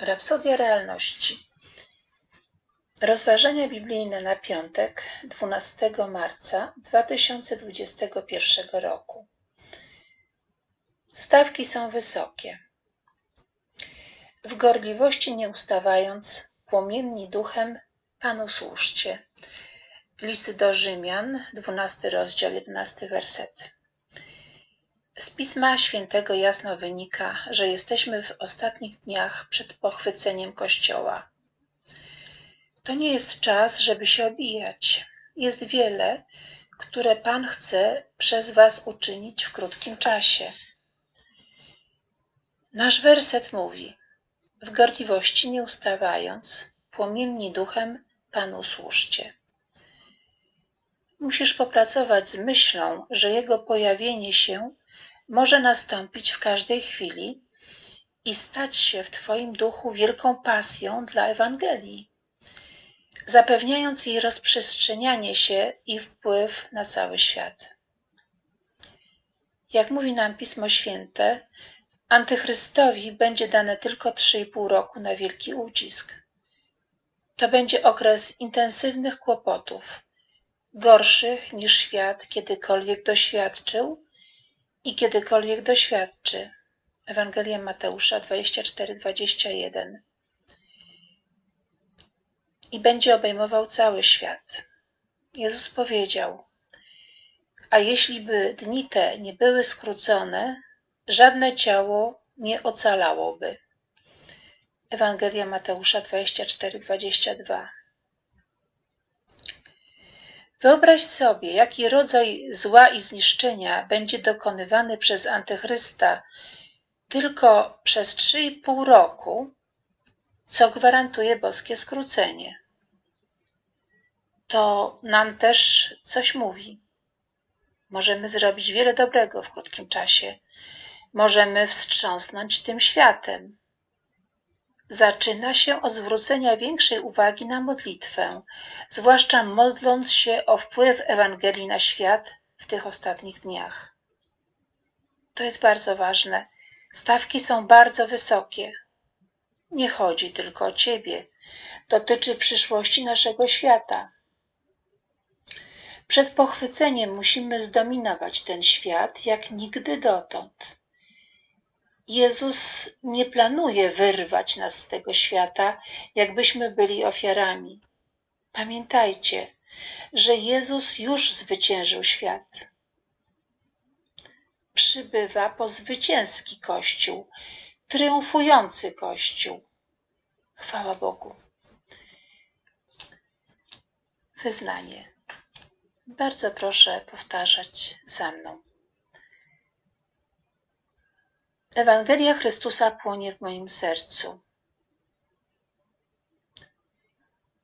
Rapsodia realności. Rozważania biblijne na piątek, 12 marca 2021 roku. Stawki są wysokie. W gorliwości nie ustawając, płomienni duchem, Panu służcie. List do Rzymian, 12 rozdział, 11 werset. Pisma Świętego jasno wynika, że jesteśmy w ostatnich dniach przed pochwyceniem Kościoła. To nie jest czas, żeby się obijać. Jest wiele, które Pan chce przez Was uczynić w krótkim czasie. Nasz werset mówi: W gorliwości nie ustawając, płomienni duchem Panu służcie. Musisz popracować z myślą, że Jego pojawienie się może nastąpić w każdej chwili i stać się w Twoim duchu wielką pasją dla Ewangelii, zapewniając jej rozprzestrzenianie się i wpływ na cały świat. Jak mówi nam Pismo Święte, Antychrystowi będzie dane tylko 3,5 roku na wielki ucisk. To będzie okres intensywnych kłopotów, gorszych niż świat kiedykolwiek doświadczył i kiedykolwiek doświadczy. Ewangelia Mateusza 24-21 i będzie obejmował cały świat. Jezus powiedział: A jeśli by dni te nie były skrócone, żadne ciało nie ocalałoby. Ewangelia Mateusza 24-22 Wyobraź sobie, jaki rodzaj zła i zniszczenia będzie dokonywany przez Antychrysta tylko przez 3,5 roku, co gwarantuje boskie skrócenie. To nam też coś mówi. Możemy zrobić wiele dobrego w krótkim czasie. Możemy wstrząsnąć tym światem. Zaczyna się od zwrócenia większej uwagi na modlitwę, zwłaszcza modląc się o wpływ Ewangelii na świat w tych ostatnich dniach. To jest bardzo ważne. Stawki są bardzo wysokie. Nie chodzi tylko o Ciebie, dotyczy przyszłości naszego świata. Przed pochwyceniem musimy zdominować ten świat jak nigdy dotąd. Jezus nie planuje wyrwać nas z tego świata, jakbyśmy byli ofiarami. Pamiętajcie, że Jezus już zwyciężył świat. Przybywa po zwycięski Kościół, triumfujący Kościół. Chwała Bogu. Wyznanie. Bardzo proszę powtarzać za mną. Ewangelia Chrystusa płonie w moim sercu.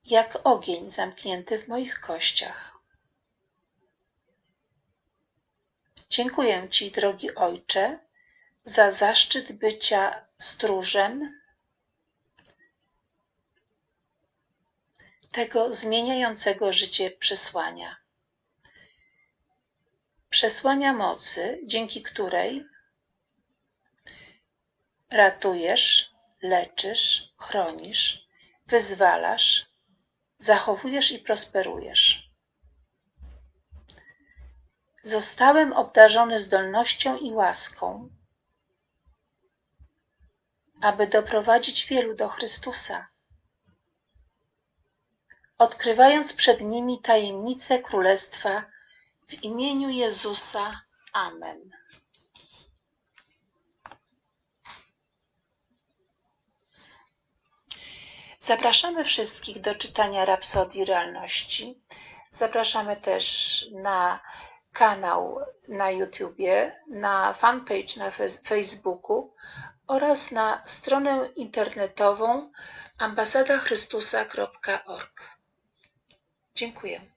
Jak ogień zamknięty w moich kościach. Dziękuję Ci, drogi Ojcze, za zaszczyt bycia stróżem tego zmieniającego życie przesłania. Przesłania mocy, dzięki której ratujesz, leczysz, chronisz, wyzwalasz, zachowujesz i prosperujesz. Zostałem obdarzony zdolnością i łaską, aby doprowadzić wielu do Chrystusa, odkrywając przed nimi tajemnice Królestwa w imieniu Jezusa. Amen. Zapraszamy wszystkich do czytania Rapsodii Realności. Zapraszamy też na kanał na YouTubie, na fanpage na Facebooku oraz na stronę internetową ambasadachrystusa.org. Dziękuję.